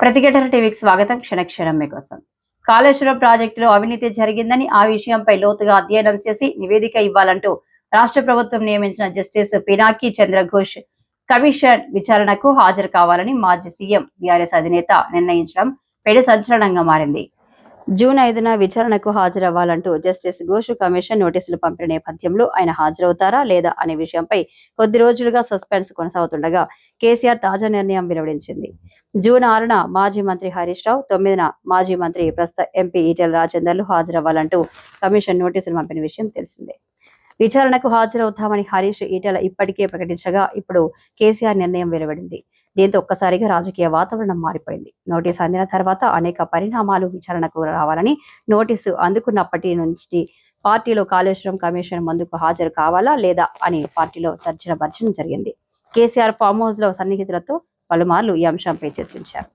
ప్రతిఘటన టీవీకి స్వాగతం. క్షణక్షణం మీకోసం. కాళేశ్వరం ప్రాజెక్టులో అవినీతి జరిగిందని ఆ విషయంపై లోతుగా అధ్యయనం చేసి నివేదిక ఇవ్వాలంటూ రాష్ట్ర ప్రభుత్వం నియమించిన జస్టిస్ పినాకి చంద్రఘోష్ కమిషన్ విచారణకు హాజరు కావాలని మాజీ సీఎం బీఆర్ఎస్ అధినేత నిర్ణయించడం పెడు సంచలనంగా మారింది. జూన్ ఐదున విచారణకు హాజరవ్వాలంటూ జస్టిస్ ఘోష్ కమిషన్ నోటీసులు పంపిన నేపథ్యంలో ఆయన హాజరవుతారా లేదా అనే విషయంపై కొద్ది రోజులుగా సస్పెన్స్ కొనసాగుతుండగా కేసీఆర్ తాజా నిర్ణయం వెలువడించింది. జూన్ ఆరున మాజీ మంత్రి హరీష్ రావు తొమ్మిదిన మాజీ మంత్రి ప్రస్తుత ఎంపీ ఈటెల రాజేందర్లు హాజరవ్వాలంటూ కమిషన్ నోటీసులు పంపిన విషయం తెలిసిందే. విచారణకు హాజరవుతామని హరీష్ ఈటెల ఇప్పటికే ప్రకటించగా ఇప్పుడు కేసీఆర్ నిర్ణయం వెలువడింది. దీంతో ఒక్కసారిగా రాజకీయ వాతావరణం మారిపోయింది. నోటీసు అందిన తర్వాత అనేక పరిణామాలు విచారణకు రావాలని నోటీసు అందుకున్నప్పటి నుంచి పార్టీలో కాళేశ్వరం కమిషన్ ముందుకు హాజరు కావాలా లేదా అని పార్టీలో తర్జన భర్జన జరిగింది. కేసీఆర్ ఫామ్ హౌస్లో సన్నిహితులతో పలుమార్లు ఈ అంశంపై చర్చించారు.